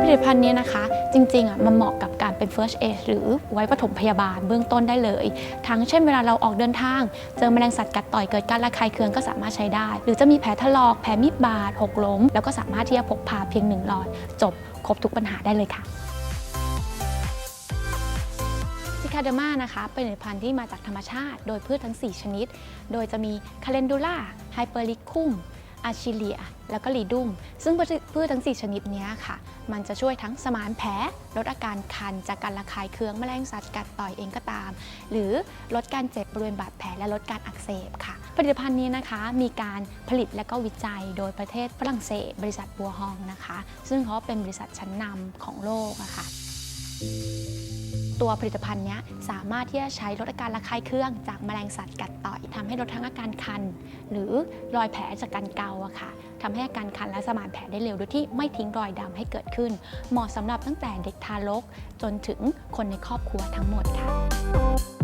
ผลิตภัณฑ์นี้นะคะ จริงๆอะมันเหมาะกับการเป็น first aid หรือไว้ปฐมพยาบาลเบื้องต้นได้เลย ทั้งเช่นเวลาเราออกเดินทาง เจอแมลงสัตว์กัดต่อยเกิดการระคายเคืองก็สามารถใช้ได้ หรือจะมีแผลถลอกแผลมีดบาดหกล้ม แล้วก็สามารถที่จะพกพาเพียงหนึ่งหลอด จบครบทุกปัญหาได้เลยค่ะซิคาเดมานะคะเป็นผลิตภัณฑ์ที่มาจากธรรมชาติ โดยพืชทั้ง 4 ชนิด โดยจะมีคาเลนดูล่าไฮเปอริคุม อาชิเลีย แล้วก็ลีดุมซึ่งพืชทั้ง 4 ชนิดนี้ค่ะ มันจะช่วยทั้งสมานแผลลดอาการคันจากการระคายเคืองแมลงสัตว์กัดต่อยเองก็ตาม หรือลดการเจ็บบริเวณบาดแผลและลดการอักเสบค่ะ ผลิตภัณฑ์นี้นะคะมีการผลิตและก็วิจัยโดยประเทศฝรั่งเศส บริษัทบัวฮองนะคะ ซึ่งเขาเป็นบริษัทชั้นนำของโลกอะค่ะ ตัวผลิตภัณฑ์นี้สามารถที่จะใช้ลดอาการระคายเคืองจากแมลงสัตว์กัดต่อยทำให้ลดทั้งอาการคัน หรือรอยแผลจากการเกาอะค่ะทำให้อาการคันและสมานแผลได้เร็วโดยที่ไม่ทิ้งรอยดำให้เกิดขึ้น เหมาะสำหรับตั้งแต่เด็กทารกจนถึงคนในครอบครัวทั้งหมดค่ะ